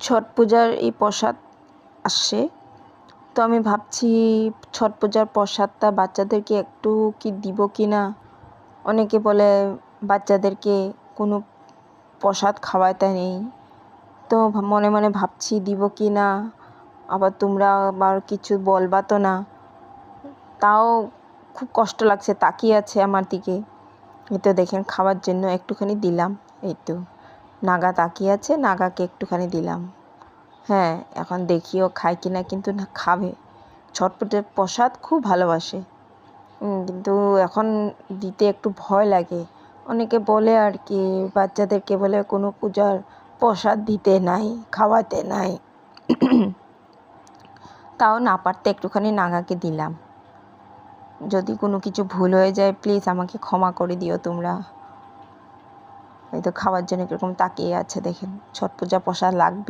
ছট পূজার এই প্রসাদ আসছে তো আমি ভাবছি, ছট পূজার প্রসাদটা বাচ্চাদেরকে একটু কি দিব কি না? অনেকে বলে বাচ্চাদেরকে কোনো প্রসাদ খাওয়াতে নেই। তো মনে মনে ভাবছি, দিব কি না? আবার তোমরা আবার কিছু বলবা তো না। তাও খুব কষ্ট লাগছে, তাকিয়ে আছে আমার দিকে। এই তো দেখেন, খাওয়ার জন্য একটুখানি দিলাম, এই তো। নাগা তাকিয়ে আছে, নাগাকে একটুখানি দিলাম। হ্যাঁ এখন দেখিও খায় কি না কিন্তু না, খাবে। ছটপটের প্রসাদ খুব ভালোবাসে। কিন্তু এখন দিতে একটু ভয় লাগে। অনেকে বলে আর কি, বাচ্চাদেরকে বলে কোনো পূজার প্রসাদ দিতে নাই, খাওয়াতে নাই। তাও না পারতে একটুখানি নাগাকে দিলাম। যদি কোনো কিছু ভুল হয়ে যায় প্লিজ আমাকে ক্ষমা করে দিও তোমরা। এই তো খাওয়ার জন্য কীরকম তাকিয়ে আছে দেখেন। ছট পূজা প্রসাদ লাগবে।